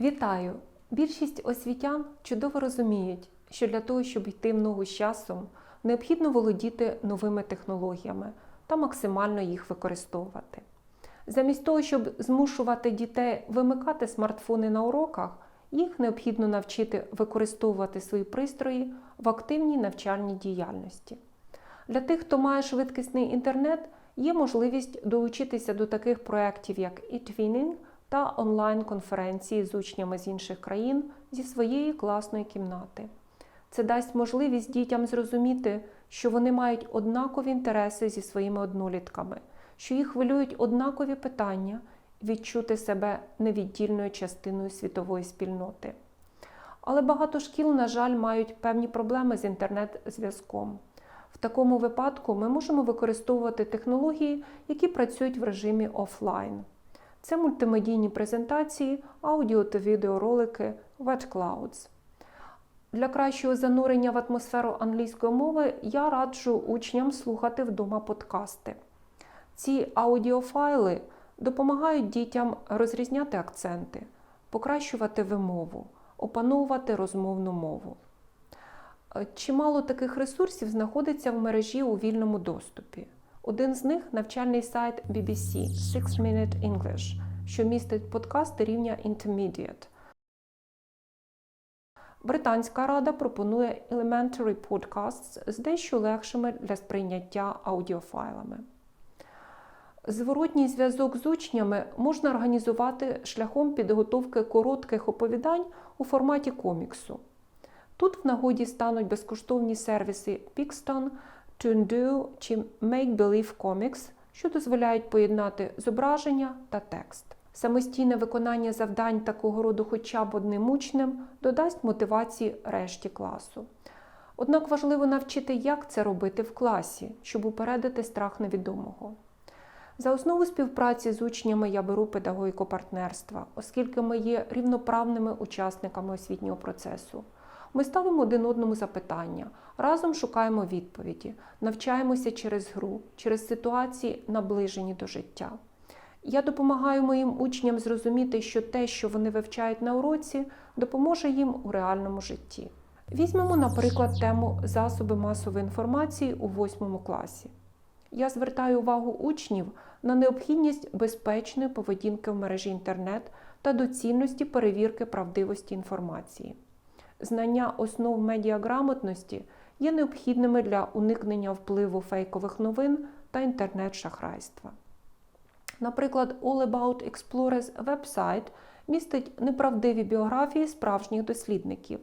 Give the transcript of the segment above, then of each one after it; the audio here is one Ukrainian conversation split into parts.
Вітаю! Більшість освітян чудово розуміють, що для того, щоб йти в ногу з часом, необхідно володіти новими технологіями та максимально їх використовувати. Замість того, щоб змушувати дітей вимикати смартфони на уроках, їх необхідно навчити використовувати свої пристрої в активній навчальній діяльності. Для тих, хто має швидкісний інтернет, є можливість долучитися до таких проєктів, як eTwinning та онлайн-конференції з учнями з інших країн зі своєї класної кімнати. Це дасть можливість дітям зрозуміти, що вони мають однакові інтереси зі своїми однолітками, що їх хвилюють однакові питання, відчути себе невіддільною частиною світової спільноти. Але багато шкіл, на жаль, мають певні проблеми з інтернет-зв'язком. В такому випадку ми можемо використовувати технології, які працюють в режимі офлайн. Це мультимедійні презентації, аудіо та відеоролики, Wet Clouds. Для кращого занурення в атмосферу англійської мови я раджу учням слухати вдома подкасти. Ці аудіофайли допомагають дітям розрізняти акценти, покращувати вимову, опановувати розмовну мову. Чимало таких ресурсів знаходиться в мережі у вільному доступі. Один з них навчальний сайт BBC Six Minute English, що містить подкасти рівня Intermediate. Британська рада пропонує Elementary Podcasts з дещо легшими для сприйняття аудіофайлами. Зворотній зв'язок з учнями можна організувати шляхом підготовки коротких оповідань у форматі коміксу. Тут в нагоді стануть безкоштовні сервіси Pixton, Toondo чи Make Believe Comics, що дозволяють поєднати зображення та текст. Самостійне виконання завдань такого роду хоча б одним учнем додасть мотивації решті класу. Однак важливо навчити, як це робити в класі, щоб упередити страх невідомого. За основу співпраці з учнями я беру педагогіку партнерства, оскільки ми є рівноправними учасниками освітнього процесу. Ми ставимо один одному запитання, разом шукаємо відповіді, навчаємося через гру, через ситуації, наближені до життя. Я допомагаю моїм учням зрозуміти, що те, що вони вивчають на уроці, допоможе їм у реальному житті. Візьмемо, наприклад, тему засоби масової інформації у 8 класі. Я звертаю увагу учнів на необхідність безпечної поведінки в мережі інтернет та доцільності перевірки правдивості інформації. Знання основ медіаграмотності є необхідними для уникнення впливу фейкових новин та інтернет-шахрайства. Наприклад, All About Explorers вебсайт містить неправдиві біографії справжніх дослідників.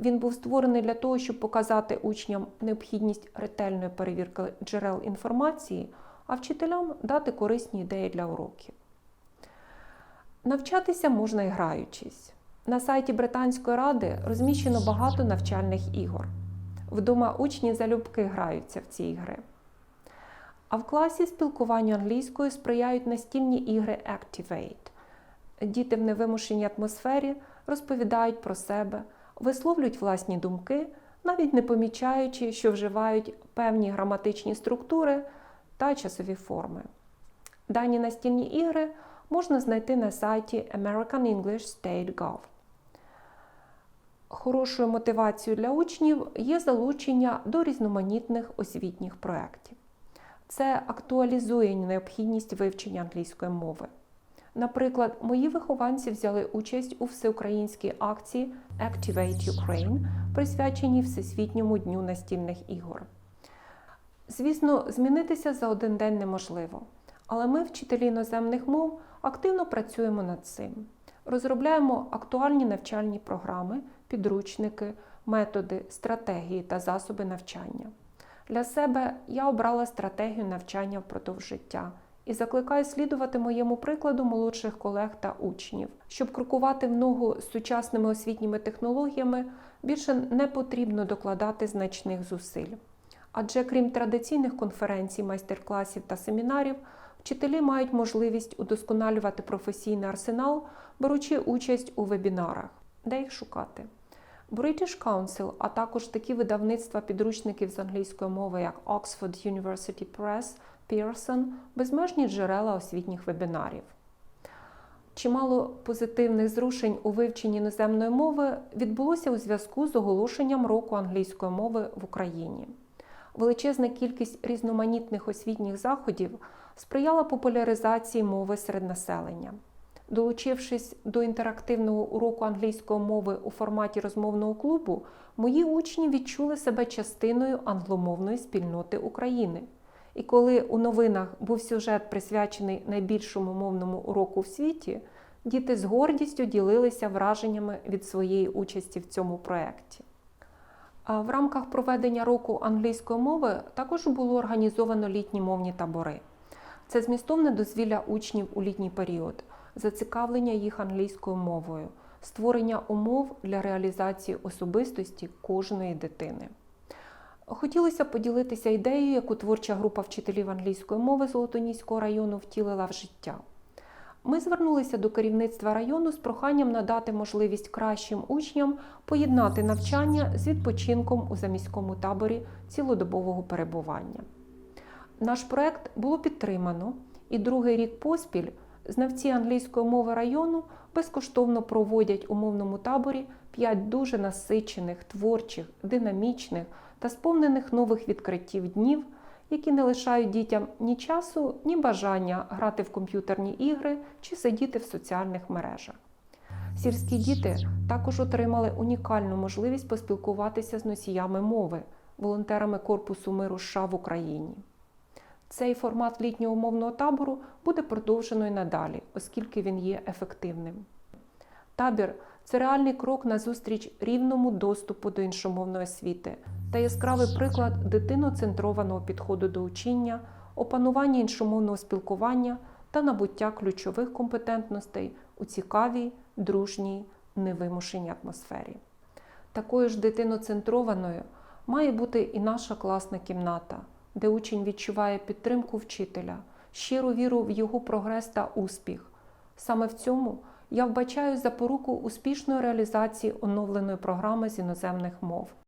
Він був створений для того, щоб показати учням необхідність ретельної перевірки джерел інформації, а вчителям дати корисні ідеї для уроків. Навчатися можна і граючись. На сайті Британської ради розміщено багато навчальних ігор. Вдома учні залюбки граються в ці ігри. А в класі спілкуванню англійською сприяють настільні ігри Activate. Діти в невимушеній атмосфері розповідають про себе, висловлюють власні думки, навіть не помічаючи, що вживають певні граматичні структури та часові форми. Дані настільні ігри можна знайти на сайті American English State Gov. Хорошою мотивацією для учнів є залучення до різноманітних освітніх проєктів. Це актуалізує необхідність вивчення англійської мови. Наприклад, мої вихованці взяли участь у всеукраїнській акції Activate Ukraine, присвяченій Всесвітньому дню настільних ігор. Звісно, змінитися за один день неможливо, але ми, вчителі іноземних мов, активно працюємо над цим. Розробляємо актуальні навчальні програми, підручники, методи, стратегії та засоби навчання. Для себе я обрала стратегію навчання впродовж життя і закликаю слідувати моєму прикладу молодших колег та учнів. Щоб крокувати в ногу з сучасними освітніми технологіями, більше не потрібно докладати значних зусиль. Адже крім традиційних конференцій, майстер-класів та семінарів, вчителі мають можливість удосконалювати професійний арсенал, беручи участь у вебінарах, де їх шукати. British Council, а також такі видавництва підручників з англійської мови, як Oxford University Press Pearson безмежні джерела освітніх вебінарів. Чимало позитивних зрушень у вивченні іноземної мови відбулося у зв'язку з оголошенням року англійської мови в Україні. Величезна кількість різноманітних освітніх заходів сприяла популяризації мови серед населення. Долучившись до інтерактивного уроку англійської мови у форматі розмовного клубу, мої учні відчули себе частиною англомовної спільноти України. І коли у новинах був сюжет присвячений найбільшому мовному уроку в світі, діти з гордістю ділилися враженнями від своєї участі в цьому проєкті. В рамках проведення року англійської мови також було організовано літні мовні табори. Це змістовне дозвілля учнів у літній період, зацікавлення їх англійською мовою, створення умов для реалізації особистості кожної дитини. Хотілося поділитися ідеєю, яку творча група вчителів англійської мови Золотоніського району втілила в життя. Ми звернулися до керівництва району з проханням надати можливість кращим учням поєднати навчання з відпочинком у заміському таборі цілодобового перебування. Наш проект було підтримано, і другий рік поспіль знавці англійської мови району безкоштовно проводять у мовному таборі п'ять дуже насичених, творчих, динамічних та сповнених нових відкриттів днів, які не лишають дітям ні часу, ні бажання грати в комп'ютерні ігри чи сидіти в соціальних мережах. Сільські діти також отримали унікальну можливість поспілкуватися з носіями мови, волонтерами Корпусу миру США в Україні. Цей формат літнього мовного табору буде продовжено і надалі, оскільки він є ефективним. Табір це реальний крок назустріч рівному доступу до іншомовної освіти та яскравий приклад дитиноцентрованого підходу до учіння, опанування іншомовного спілкування та набуття ключових компетентностей у цікавій, дружній, невимушеній атмосфері. Такою ж дитиноцентрованою має бути і наша класна кімната, де учень відчуває підтримку вчителя, щиру віру в його прогрес та успіх. Саме в цьому я вбачаю запоруку успішної реалізації оновленої програми з іноземних мов.